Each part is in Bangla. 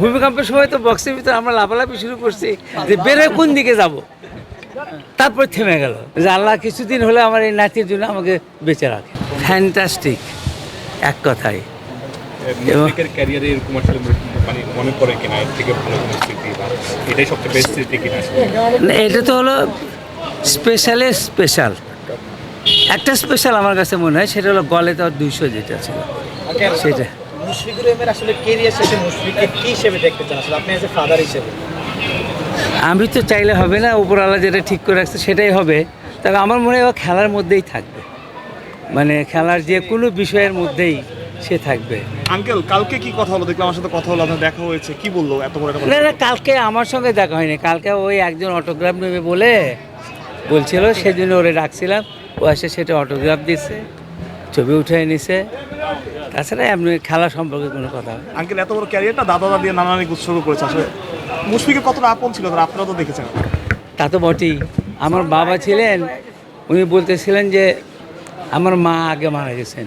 ভূমিকম্পের সময় তো বক্সের ভিতরে আমরা লাফালাফি শুরু করছি যে বেরোয় কোন দিকে যাব। তারপর থেমে গেল। যে আল্লাহ কিছুদিন হলে আমার এই নাতির জন্য আমাকে বেঁচে রাখে। ফ্যান্টাস্টিক এক কথায়। মানে এটা তো হলো স্পেশালে স্পেশাল একটা স্পেশাল আমার কাছে মনে হয় সেটা হলো গলে তো দুইশো যেটা ছিল। সেটা। মুশফিকুর রহিমের আসলে কেরিয়ার শেষে মুশফিককে কি হিসেবে দেখতে চান? আসলে আপনি এজ এ ফাদার হিসেবে। আমি তো চাইলে হবে না উপরওয়ালা যেটা ঠিক করে রাখছে সেটাই হবে। তবে আমার মনে হয় খেলার মধ্যেই থাকবে। মানে খেলার যে কোনো বিষয়ের মধ্যেই সে থাকবে। আঙ্কেল কালকে কি কথা হলো? দেখলাম আমার সাথে কথা হলো আপনার দেখা হয়েছে। কি বলল এত বড় না না কালকে আমার সঙ্গে দেখা হয়নি। কালকে ওই একজন অটোগ্রাফ নেবে বলে বলছিল সেজন্য ওরে ডাকছিলাম। ও এসে সেটা অটোগ্রাফ দিচ্ছে ছবি উঠে নিছে। তাছাড়া আপনি খেলা সম্পর্কে কোনো কথা আঙ্কেল এত বড় ক্যারিয়ারটা দাদা দাদি নানানি উৎসর্গ করেছে। আসলে মুশফিকের কতটা আপন ছিল তারা আপনারা তো দেখেছেন। তা তো বটেই। আমার বাবা ছিলেন উনি বলতেছিলেন যে আমার মা আগে মারা গেছেন।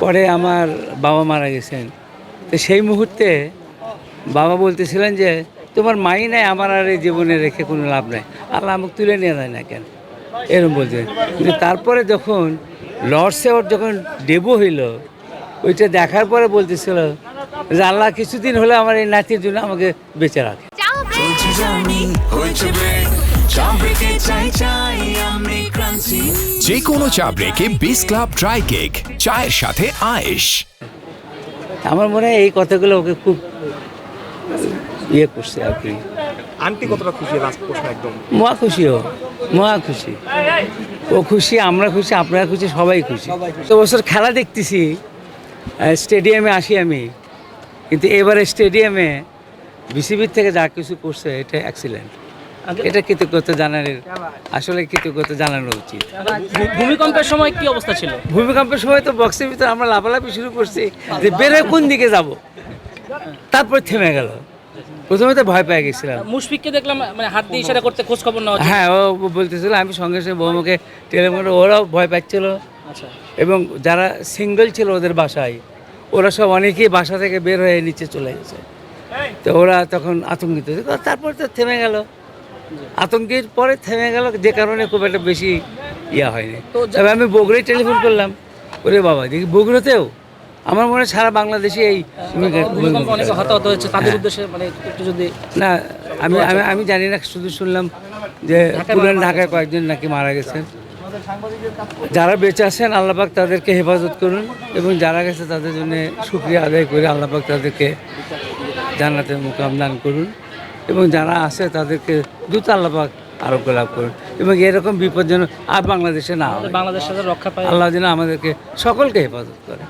পরে আমার বাবা মারা গেছেন। তো সেই মুহূর্তে বাবা বলতেছিলেন যে তোমার মাই নাই আমার আর এই জীবনে রেখে কোনো লাভ নাই। আল্লাহ আমাকে তুলে নিয়ে যায় না কেন? এরকম বলছে কিন্তু তারপরে যখন লর্ডসে ওর যখন ডেবু হইল ওইটা দেখার পরে বলতেছিল যে আল্লাহ কিছুদিন হলে আমার এই নাতির জন্য আমাকে বেঁচে রাখে। যে কোনো চা ব্রেকে বিস ক্লাব ড্রাই কেক চায়ের সাথে আয়েশ। আমার মনে হয় এই কথাগুলো ওকে খুব ইয়ে করছে আর কি। আন্টি কতটা খুশি লাস্ট প্রশ্ন একদম। মহা খুশি ও মহা খুশি। ও খুশি আমরা খুশি আপনারা খুশি সবাই খুশি। তো বছর খেলা দেখতেছি স্টেডিয়ামে আসি আমি। কিন্তু এবারে স্টেডিয়ামে বিসিবির থেকে যা কিছু করছে এটা অ্যাক্সিডেন্ট এটা কৃতজ্ঞতা জানানোর আসলে কৃতজ্ঞতা জানানো উচিত। ভূমিকম্পের সময় কি অবস্থা ছিল? ভূমিকম্পের সময় তো বক্সের ভিতরে আমরা লাফালাফি শুরু করছি যে বেরোয় কোন দিকে যাব? তারপর থেমে গেল। প্রথমে তো ভয় পেয়ে গেছিলাম। মুশফিককে দেখলাম মানে হাত দিয়ে ইশারা করতে খোঁজ খবর নেওয়া হ্যাঁ ও বলতেছিল আমি সঙ্গে সঙ্গে বৌমাকে টেলিফোনে ওরাও ভয় পাচ্ছিল। আচ্ছা। এবং যারা সিঙ্গেল ছিল ওদের বাসায় ওরা সব অনেকেই বাসা থেকে বের হয়ে নিচে চলে গেছে। তো ওরা তখন আতঙ্কিত। তারপর তো থেমে গেল। আতঙ্কের পরে থেমে গেল যে কারণে খুব একটা বেশি ইয়া হয়নি। তবে আমি বগুড়ায় টেলিফোন করলাম। ওরে বাবা দেখি বগুড়াতেও আমার মনে হয় সারা বাংলাদেশে এই ভূমিকম্প অনেকে হতাহত হয়েছে। তাদের উদ্দেশ্যে মানে একটু যদি না আমি আমি আমি জানি না শুধু শুনলাম যে পুরান ঢাকায় কয়েকজন নাকি মারা গেছেন। যারা বেঁচে আছেন আল্লাপাক তাদেরকে হেফাজত করুন এবং যারা গেছে তাদের জন্য শুক্রিয়া আদায় করে আল্লাপাক তাদেরকে জান্নাতের মুকাম দান করুন এবং যারা আছে তাদেরকে দ্রুত আল্লাপাক আরোগ্য লাভ করুন এবং এরকম বিপদ যেন আর বাংলাদেশে না হয়। বাংলাদেশ সাথে রক্ষা পায়। আল্লাহ যেন আমাদেরকে সকলকে হেফাজত করে।